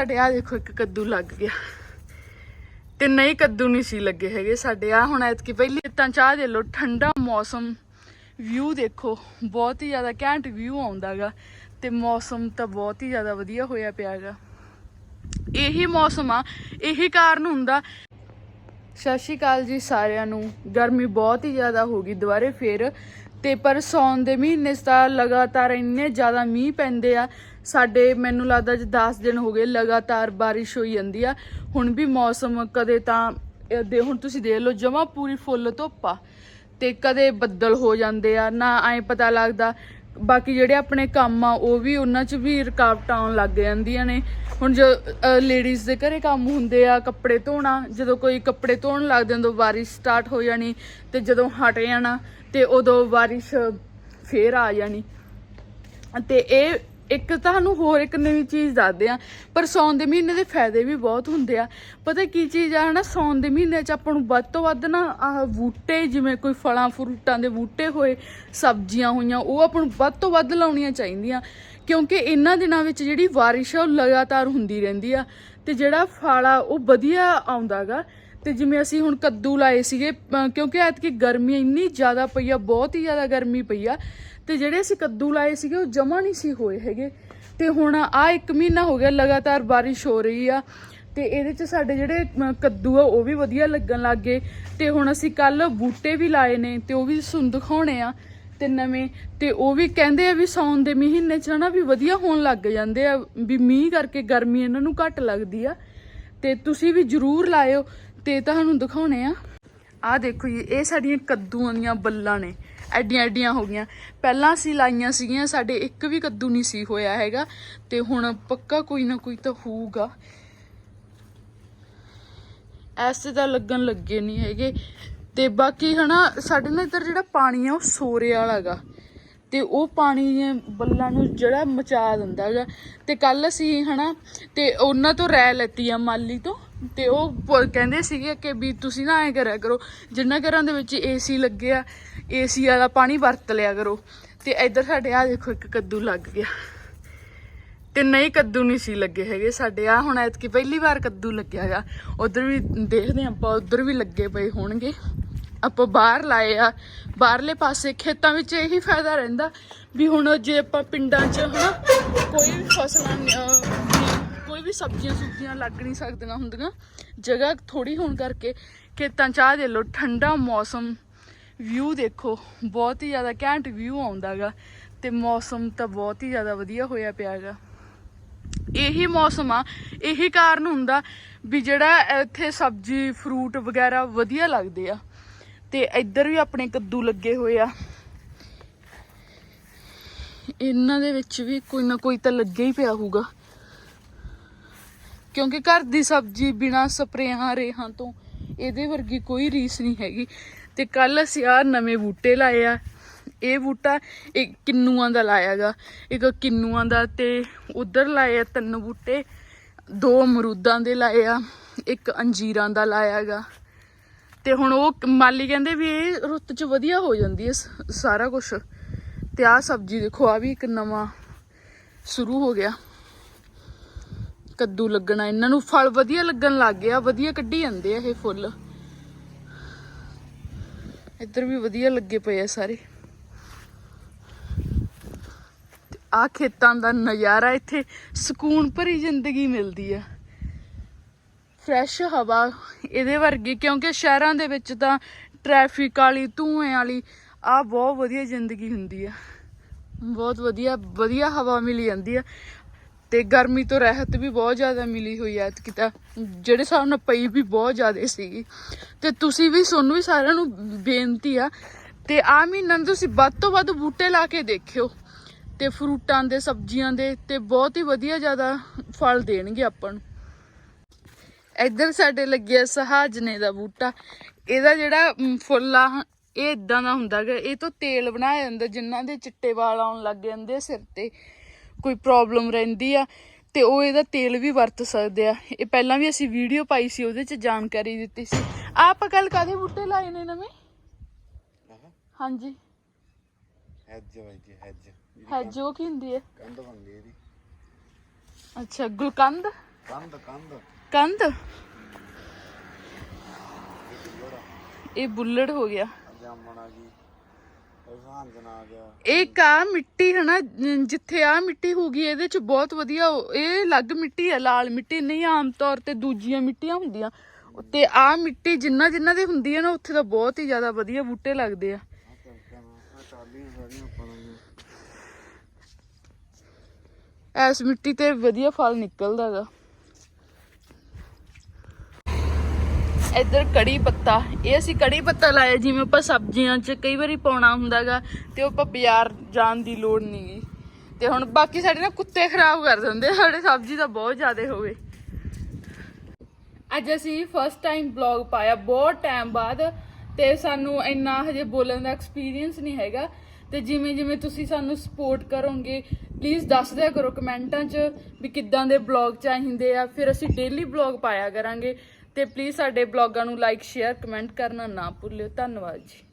ਸਾਡੇ ਆ ਦੇਖੋ ਇੱਕ ਕੱਦੂ ਲੱਗ ਗਿਆ। ਤੇ ਨਹੀਂ ਕੱਦੂ ਨਹੀਂ ਸੀ ਲੱਗੇ ਹੈਗੇ ਸਾਡੇ। ਆ ਹੁਣ ਐਤਕੀ ਪਹਿਲੀ ਤਾਂ ਚਾਹ ਦੇ ਲੋ ਠੰਡਾ ਮੌਸਮ ਵਿਊ ਦੇਖੋ, ਬਹੁਤ ਹੀ ਜ਼ਿਆਦਾ ਘੈਂਟ ਵਿਊ ਆਉਂਦਾਗਾ। ਤੇ ਮੌਸਮ ਤਾਂ ਬਹੁਤ ਹੀ ਜ਼ਿਆਦਾ ਵਧੀਆ ਹੋਇਆ ਪਿਆਗਾ। ਇਹੀ ਮੌਸਮ ਆ, ਇਹੀ ਕਾਰਨ ਹੁੰਦਾ ਸਤਿ ਸ਼੍ਰੀ ਅਕਾਲ ਜੀ ਸਾਰਿਆਂ ਨੂੰ। ਗਰਮੀ ਬਹੁਤ ਹੀ ਜ਼ਿਆਦਾ ਹੋ ਗਈ ਦੁਬਾਰੇ ਫੇਰ। ਤੇ ਪਰ ਸੌਣ ਦੇ ਮਹੀਨੇ 'ਚ ਤਾਂ ਲਗਾਤਾਰ ਇੰਨੇ ਜ਼ਿਆਦਾ ਮੀਂਹ ਪੈਂਦੇ ਆ। ਸਾਡੇ ਮੈਨੂੰ ਲੱਗਦਾ ਜੀ 10 ਦਿਨ ਹੋ ਗਏ ਲਗਾਤਾਰ ਬਾਰਿਸ਼ ਹੋਈ ਜਾਂਦੀ ਆ। ਹੁਣ ਵੀ ਮੌਸਮ ਕਦੇ ਤਾਂ ਦੇ ਹੁਣ ਤੁਸੀਂ ਦੇਖ ਲਓ ਜਮਾ ਪੂਰੀ ਫੁੱਲ ਧੁੱਪ ਆ। ਤੇ ਕਦੇ ਬੱਦਲ ਹੋ ਜਾਂਦੇ ਆ, ਨਾ ਐ ਪਤਾ ਲੱਗਦਾ ਬਾਕੀ ਜਿਹੜੇ ਆਪਣੇ ਕੰਮ ਆ, ਉਹ ਵੀ ਉਹਨਾਂ 'ਚ ਵੀ ਰੁਕਾਵਟਾਂ ਆਉਣ ਲੱਗ ਜਾਂਦੀਆਂ ਨੇ। ਹੁਣ ਜੋ ਲੇਡੀਜ਼ ਦੇ ਘਰੇ ਕੰਮ ਹੁੰਦੇ ਆ, ਕੱਪੜੇ ਧੋਣਾ, ਜਦੋਂ ਕੋਈ ਕੱਪੜੇ ਧੋਣ ਲੱਗਦੇ ਉਦੋਂ ਬਾਰਿਸ਼ ਸਟਾਰਟ ਹੋ ਜਾਣੀ ਤੇ ਜਦੋਂ ਹਟ ਜਾਣਾ ਤੇ ਉਦੋਂ ਬਾਰਿਸ਼ ਫੇਰ ਆ ਜਾਣੀ। ਤੇ ਇਹ ਇੱਕ ਤੁਹਾਨੂੰ ਹੋਰ ਇੱਕ ਨਵੀਂ ਚੀਜ਼ ਦੱਸਦੇ ਆ ਪਰ ਸੌਣ ਦੇ ਮਹੀਨੇ ਦੇ ਫਾਇਦੇ ਵੀ ਬਹੁਤ ਹੁੰਦੇ ਆ। ਪਤਾ ਕੀ ਚੀਜ਼ ਆ ਹਨਾ, ਸੌਣ ਦੇ ਮਹੀਨੇ 'ਚ ਆਪਾਂ ਨੂੰ ਵੱਧ ਤੋਂ ਵੱਧ ਨਾ ਆਹ ਬੂਟੇ, ਜਿਵੇਂ ਕੋਈ ਫਲਾਂ, ਫਰੂਟਾਂ ਦੇ ਬੂਟੇ ਹੋਏ, ਸਬਜ਼ੀਆਂ ਹੋਈਆਂ, ਉਹ ਆਪਾਂ ਨੂੰ ਵੱਧ ਤੋਂ ਵੱਧ ਲਾਉਣੀਆਂ ਚਾਹੀਦੀਆਂ। ਕਿਉਂਕਿ ਇਹਨਾਂ ਦਿਨਾਂ ਵਿੱਚ ਜਿਹੜੀ ਬਾਰਿਸ਼ ਆ, ਉਹ ਲਗਾਤਾਰ ਹੁੰਦੀ ਰਹਿੰਦੀ ਆ। ਤੇ ਜਿਹੜਾ ਫਲ ਆ, ਉਹ ਵਧੀਆ ਆਉਂਦਾਗਾ ਤੇ ਜਿਵੇਂ ਅਸੀਂ ਹੁਣ ਕੱਦੂ ਲਾਏ ਸੀਗੇ ਕਿਉਂਕਿ ਐਤਕੀ ਗਰਮੀ ਇੰਨੀ ਜ਼ਿਆਦਾ ਪਈ ਆ, ਬਹੁਤ ਹੀ ਜ਼ਿਆਦਾ ਗਰਮੀ ਪਈ ਆ, ਤੇ ਜਿਹੜੇ ਅਸੀਂ ਕੱਦੂ ਲਾਏ ਸੀਗੇ, ਉਹ ਜਮਾ ਨਹੀਂ ਸੀ ਹੋਏ ਹੈਗੇ। ਤੇ ਹੁਣ ਆ ਇੱਕ ਮਹੀਨਾ ਹੋ ਗਿਆ ਲਗਾਤਾਰ ਬਾਰਿਸ਼ ਹੋ ਰਹੀ ਆ, ਤੇ ਇਹਦੇ ਚ ਸਾਡੇ ਜਿਹੜੇ ਕੱਦੂ ਆ, ਉਹ ਵੀ ਵਧੀਆ ਲੱਗਣ ਲੱਗ ਗਏ। ਤੇ ਹੁਣ ਅਸੀਂ ਕੱਲ ਬੂਟੇ ਵੀ ਲਾਏ ਨੇ, ਤੇ ਉਹ ਵੀ ਤੁਹਾਨੂੰ ਦਿਖਾਉਣੇ ਆ, ਤੇ ਨਵੇਂ। ਤੇ ਉਹ ਵੀ ਕਹਿੰਦੇ ਆ ਵੀ ਸੌਣ ਦੇ ਮਹੀਨੇ ਚ ਨਾ ਵੀ ਵਧੀਆ ਹੋਣ ਲੱਗ ਜਾਂਦੇ ਆ, ਵੀ ਮੀਂਹ ਕਰਕੇ ਗਰਮੀ ਇਹਨਾਂ ਨੂੰ ਘੱਟ ਲੱਗਦੀ ਆ। ਤੇ ਤੁਸੀਂ ਵੀ ਜਰੂਰ ਲਾਇਓ। ਤੇ ਤੁਹਾਨੂੰ ਦਿਖਾਉਣੇ ਆ। ਆ ਦੇਖੋ ਜੀ, ਇਹ ਸਾਡੀਆਂ ਕੱਦੂਆਂ ਦੀਆਂ ਬੱਲਾਂ ਨੇ। ਐਡੀਆਂ ਐਡੀਆਂ ਹੋ ਗਈਆਂ। ਪਹਿਲਾਂ ਅਸੀਂ ਲਾਈਆਂ ਸੀਗੀਆਂ, ਸਾਡੇ ਇੱਕ ਵੀ ਕੱਦੂ ਨਹੀਂ ਸੀ ਹੋਇਆ ਹੈਗਾ। ਤੇ ਹੁਣ ਪੱਕਾ ਕੋਈ ਨਾ ਕੋਈ ਤਾਂ ਹੋਊਗਾ। ਐਸੇ ਤਾਂ ਲੱਗਣ ਲੱਗੇ ਨਹੀਂ ਹੈਗੇ। ਤੇ ਬਾਕੀ ਹਨਾ, ਸਾਡੇ ਨਾਲ ਇੱਧਰ ਜਿਹੜਾ ਪਾਣੀ ਆ, ਉਹ ਸੋਰੇ ਵਾਲਾਗਾ ਤੇ ਉਹ ਪਾਣੀ ਦੀਆਂ ਬੱਲਾਂ ਨੂੰ ਜਿਹੜਾ ਮਚਾ ਦਿੰਦਾ ਹੈਗਾ ਤੇ ਕੱਲ ਅਸੀਂ ਹਨਾ, ਤੇ ਉਹਨਾਂ ਤੋਂ ਰਹਿ ਲੈਤੀ ਆ ਮਾਲੀ ਤੋਂ। ਤੇ ਉਹ ਪ- ਕਹਿੰਦੇ ਸੀਗੇ ਕਿ ਵੀ ਤੁਸੀਂ ਨਾ ਐ ਕਰਿਆ ਕਰੋ ਜਿੰਨਾ ਘਰਾਂ ਦੇ ਵਿੱਚ ਏਸੀ ਲੱਗੇ ਆ ਏਸੀ ਵਾਲਾ ਪਾਣੀ ਵਰਤ ਲਿਆ ਕਰੋ। ਤੇ ਇੱਧਰ ਸਾਡੇ ਆ ਦੇਖੋ ਇੱਕ ਕੱਦੂ ਲੱਗ ਗਿਆ। ਤੇ ਨਹੀਂ ਕੱਦੂ ਨਹੀਂ ਸੀ ਲੱਗੇ ਹੈਗੇ। ਸਾਡੇ ਆ ਹੁਣ ਐਤਕੀ ਪਹਿਲੀ ਵਾਰ ਕੱਦੂ ਲੱਗਿਆ ਲੱਗਿਆਗਾ ਉਧਰ ਵੀ ਦੇਖਦੇ ਹਾਂ ਆਪਾਂ ਉਧਰ ਵੀ ਲੱਗੇ ਪਏ ਹੋਣਗੇ। ਆਪਾਂ ਬਾਹਰ ਲਾਏ ਆ। ਬਾਹਰਲੇ ਪਾਸੇ ਖੇਤਾਂ ਵਿੱਚ ਇਹੀ ਫਾਇਦਾ ਰਹਿੰਦਾ ਵੀ ਹੁਣ ਜੇ ਆਪਾਂ ਪਿੰਡਾਂ 'ਚ ਹਨਾ ਕੋਈ ਵੀ ਫਸਲਾਂ ਅਹ, ਕੋਈ ਵੀ ਸਬਜ਼ੀਆਂ ਸੁਬਜ਼ੀਆਂ ਲੱਗ ਨਹੀਂ ਸਕਦੀਆਂ ਹੁੰਦੀਆਂ, ਜਗ੍ਹਾ ਥੋੜੀ ਹੋਣ ਕਰਕੇ ਖੇਤਾਂ ਚਾਹ ਦੇ ਲੋ ਠੰਡਾ ਮੌਸਮ ਵਿਊ ਦੇਖੋ, ਬਹੁਤ ਹੀ ਜ਼ਿਆਦਾ ਘੈਂਟ ਵਿਊ ਆਉਂਦਾਗਾ ਤੇ ਮੌਸਮ ਤਾਂ ਬਹੁਤ ਹੀ ਜ਼ਿਆਦਾ ਵਧੀਆ ਹੋਇਆ ਪਿਆਗਾ ਇਹੀ ਮੌਸਮ ਆ, ਇਹੀ ਕਾਰਨ ਹੁੰਦਾ ਵੀ ਜਿਹੜਾ ਇੱਥੇ ਸਬਜ਼ੀ ਫਰੂਟ ਵਗੈਰਾ ਵਧੀਆ ਲੱਗਦੇ ਆ। ਤੇ ਇੱਧਰ ਵੀ ਆਪਣੇ ਕੱਦੂ ਲੱਗੇ ਹੋਏ ਆ। ਇਹਨਾਂ ਦੇ ਵਿੱਚ ਵੀ ਕੋਈ ਨਾ ਕੋਈ ਤਾਂ ਲੱਗਿਆ ਹੀ ਪਿਆ ਹੋਊਗਾ। ਕਿਉਂਕਿ ਘਰ ਦੀ ਸਬਜ਼ੀ ਬਿਨਾ ਸਪਰੇਆਂ ਰੇਹਾਂ ਤੋਂ ਇਹਦੇ ਵਰਗੀ ਕੋਈ ਰੀਸ ਨਹੀਂ ਹੈਗੀ। ਤੇ ਕੱਲ ਅਸੀਂ ਆ ਨਵੇਂ ਬੂਟੇ ਲਾਏ ਆ। ਇਹ ਬੂਟਾ ਇੱਕ ਕਿੰਨੂਆਂ ਦਾ ਲਾਇਆਗਾ ਇੱਕ ਕਿੰਨੂਆਂ ਦਾ ਤੇ ਉਧਰ ਲਾਏ ਆ ਤਿੰਨ ਬੂਟੇ। ਦੋ ਅਮਰੂਦਾਂ ਦੇ ਲਾਏ ਆ, ਇੱਕ ਅੰਜੀਰਾਂ ਦਾ ਲਾਇਆਗਾ ਤੇ ਹੁਣ ਉਹ ਮਾਲੀ ਕਹਿੰਦੇ ਵੀ ਇਹ ਰੁੱਤ 'ਚ ਵਧੀਆ ਹੋ ਜਾਂਦੀ ਹੈ ਸਾਰਾ ਕੁਝ ਤੇ ਆਹ ਸਬਜ਼ੀ ਦੇਖੋ ਆ ਵੀ ਇੱਕ ਨਵਾਂ ਸ਼ੁਰੂ ਹੋ ਗਿਆ। ਕੱਦੂ ਲੱਗਣਾ, ਇਹਨਾਂ ਨੂੰ ਫਲ ਵਧੀਆ ਲੱਗਣ ਲੱਗ ਗਿਆ, ਵਧੀਆ ਕੱਢੀ ਜਾਂਦੇ ਆ ਇਹ ਫੁੱਲ। ਇੱਧਰ ਵੀ ਵਧੀਆ ਲੱਗੇ ਪਏ ਆ ਸਾਰੇ। ਆ ਖੇਤਾਂ ਦਾ ਨਜ਼ਾਰਾ ਇੱਥੇ, ਸਕੂਨ ਭਰੀ ਜ਼ਿੰਦਗੀ ਮਿਲਦੀ ਆ। ਫਰੈਸ਼ ਹਵਾ, ਇਹਦੇ ਵਰਗੀ, ਕਿਉਂਕਿ ਸ਼ਹਿਰਾਂ ਦੇ ਵਿੱਚ ਤਾਂ ਟ੍ਰੈਫਿਕ ਵਾਲੀ, ਧੂਏ ਵਾਲੀ ਆ ਬਹੁਤ ਵਧੀਆ ਜ਼ਿੰਦਗੀ ਹੁੰਦੀ ਆ। ਬਹੁਤ ਵਧੀਆ ਵਧੀਆ ਹਵਾ ਮਿਲ ਜਾਂਦੀ ਆ। ਤੇ ਗਰਮੀ ਤੋਂ ਰਹਿਤ ਵੀ ਬਹੁਤ ਜ਼ਿਆਦਾ ਮਿਲੀ ਹੋਈ ਐ ਐਤਕੀ ਤਾਂ। ਜਿਹੜੇ ਹਿਸਾਬ ਨਾਲ ਪਈ ਵੀ ਬਹੁਤ ਜ਼ਿਆਦਾ ਸੀਗੀ। ਤੇ ਤੁਸੀਂ ਵੀ ਤੁਹਾਨੂੰ ਵੀ ਸਾਰਿਆਂ ਨੂੰ ਬੇਨਤੀ ਆ, ਤੇ ਆ ਮਹੀਨਾ ਤੁਸੀਂ ਵੱਧ ਤੋਂ ਵੱਧ ਬੂਟੇ ਲਾ ਕੇ ਦੇਖਿਓ। ਤੇ ਫਰੂਟਾਂ ਦੇ, ਸਬਜ਼ੀਆਂ ਦੇ, ਤੇ ਬਹੁਤ ਹੀ ਵਧੀਆ ਜ਼ਿਆਦਾ ਫਲ ਦੇਣਗੇ ਆਪਾਂ ਨੂੰ। ਇੱਧਰ ਸਾਡੇ ਲੱਗਿਆ ਸਹਾਜਨੇ ਦਾ ਬੂਟਾ। ਇਹਦਾ ਜਿਹੜਾ ਫੁੱਲ ਆ, ਇਹ ਇਦਾਂ ਦਾ ਹੁੰਦਾ ਗਾ ਇਹ ਤੋਂ ਤੇਲ ਬਣਾਇਆ ਜਾਂਦਾ, ਜਿਨ੍ਹਾਂ ਦੇ ਚਿੱਟੇ ਵਾਲ ਆਉਣ ਲੱਗ ਜਾਂਦੇ ਸਿਰ ਤੇ। ਕੋਈ ਪ੍ਰੋਬਲਮ ਰਹਿੰਦੀ ਆ ਤੇ ਉਹ ਇਹਦਾ ਤੇਲ ਵੀ ਵਰਤ ਸਕਦੇ ਆ। ਇਹ ਪਹਿਲਾਂ ਵੀ ਅਸੀਂ ਵੀਡੀਓ ਪਾਈ ਸੀ ਉਹਦੇ ਚ ਜਾਣਕਾਰੀ ਦਿੱਤੀ ਸੀ। ਆਪਾਂ ਕੱਲ ਕਾਦੇ ਬੂਟੇ ਲਾਏ ਨੇ ਨਵੇਂ? ਹਾਂਜੀ। ਹੈਜ ਵਜਦੀ ਹੈਜ ਹੈਜ ਉਹ ਕੀ ਹੁੰਦੀ ਹੈ ਕੰਧ ਬਣਦੀ ਇਹਦੀ। ਅੱਛਾ ਗੁਲਕੰਦ? ਕੰਧ ਕੰਧ। ਕੰਧ? ਇਹ ਬੁੱਲੜ ਹੋ ਗਿਆ। ਜਾਮਣ ਆ ਸਾਂਝਣ ਆ ਮਿੱਟੀ ਹੈ ਨਾ ਜ- ਜਿੱਥੇ ਆ ਮਿੱਟੀ ਹੋਗੀ ਇਹਦੇ ਚ ਬਹੁਤ ਵਧੀਆ ਇਹ ਅਲੱਗ ਮਿੱਟੀ ਹੈ ਲਾਲ ਮਿੱਟੀ ਨਹੀਂ ਆਮ ਤੌਰ ਤੇ ਦੂਜੀਆਂ ਮਿੱਟੀਆਂ ਹੁੰਦੀਆਂ। ਤੇ ਆ ਮਿੱਟੀ ਜਿੰਨਾ ਜਿੰਨਾ ਦੀ ਹੁੰਦੀ ਹੈ ਨਾ ਉੱਥੇ ਤਾਂ ਬਹੁਤ ਹੀ ਜ਼ਿਆਦਾ ਵਧੀਆ ਬੂਟੇ ਲੱਗਦੇ ਆ। ਐਸ ਮਿੱਟੀ ਤੇ ਵਧੀਆ ਫਲ ਨਿਕਲਦਾ ਗਾ ਇੱਧਰ ਕੜੀ ਪੱਤਾ। ਇਹ ਅਸੀਂ ਕੜੀ ਪੱਤਾ ਲਾਇਆ, ਜਿਵੇਂ ਆਪਾਂ ਸਬਜ਼ੀਆਂ 'ਚ ਕਈ ਵਾਰੀ ਪਾਉਣਾ ਹੁੰਦਾਗਾ ਤੇ ਉਹ ਆਪਾਂ ਬਾਜ਼ਾਰ ਜਾਣ ਦੀ ਲੋੜ ਨਹੀਂਗੀ ਤੇ ਹੁਣ ਬਾਕੀ ਸਾਡੇ ਨਾ ਕੁੱਤੇ ਖਰਾਬ ਕਰ ਦਿੰਦੇ ਸਾਡੇ ਸਬਜ਼ੀ ਤਾਂ ਬਹੁਤ ਜ਼ਿਆਦਾ ਹੋਵੇ ਅੱਜ ਅਸੀਂ ਫਸਟ ਟਾਈਮ ਬਲੌਗ ਪਾਇਆ, ਬਹੁਤ ਟਾਈਮ ਬਾਅਦ ਤੇ ਸਾਨੂੰ ਇੰਨਾ ਹਜੇ ਬੋਲਣ ਦਾ ਐਕਸਪੀਰੀਅੰਸ ਨਹੀਂ ਹੈਗਾ। ਤੇ ਜਿਵੇਂ ਜਿਵੇਂ ਤੁਸੀਂ ਸਾਨੂੰ ਸਪੋਰਟ ਕਰੋਗੇ ਪਲੀਜ਼ ਦੱਸ ਦਿਆ ਕਰੋ ਕਮੈਂਟਾਂ 'ਚ ਵੀ ਕਿੱਦਾਂ ਦੇ ਬਲੌਗ ਚਾਹੀਦੇ ਆ। ਫਿਰ ਅਸੀਂ ਡੇਲੀ ਬਲੌਗ ਪਾਇਆ ਕਰਾਂਗੇ। ਤੇ ਪਲੀਜ਼ ਸਾਡੇ ਬਲੌਗਾਂ ਨੂੰ ਲਾਈਕ ਸ਼ੇਅਰ ਕਮੈਂਟ ਕਰਨਾ ਨਾ ਭੁੱਲਿਓ। ਧੰਨਵਾਦ ਜੀ।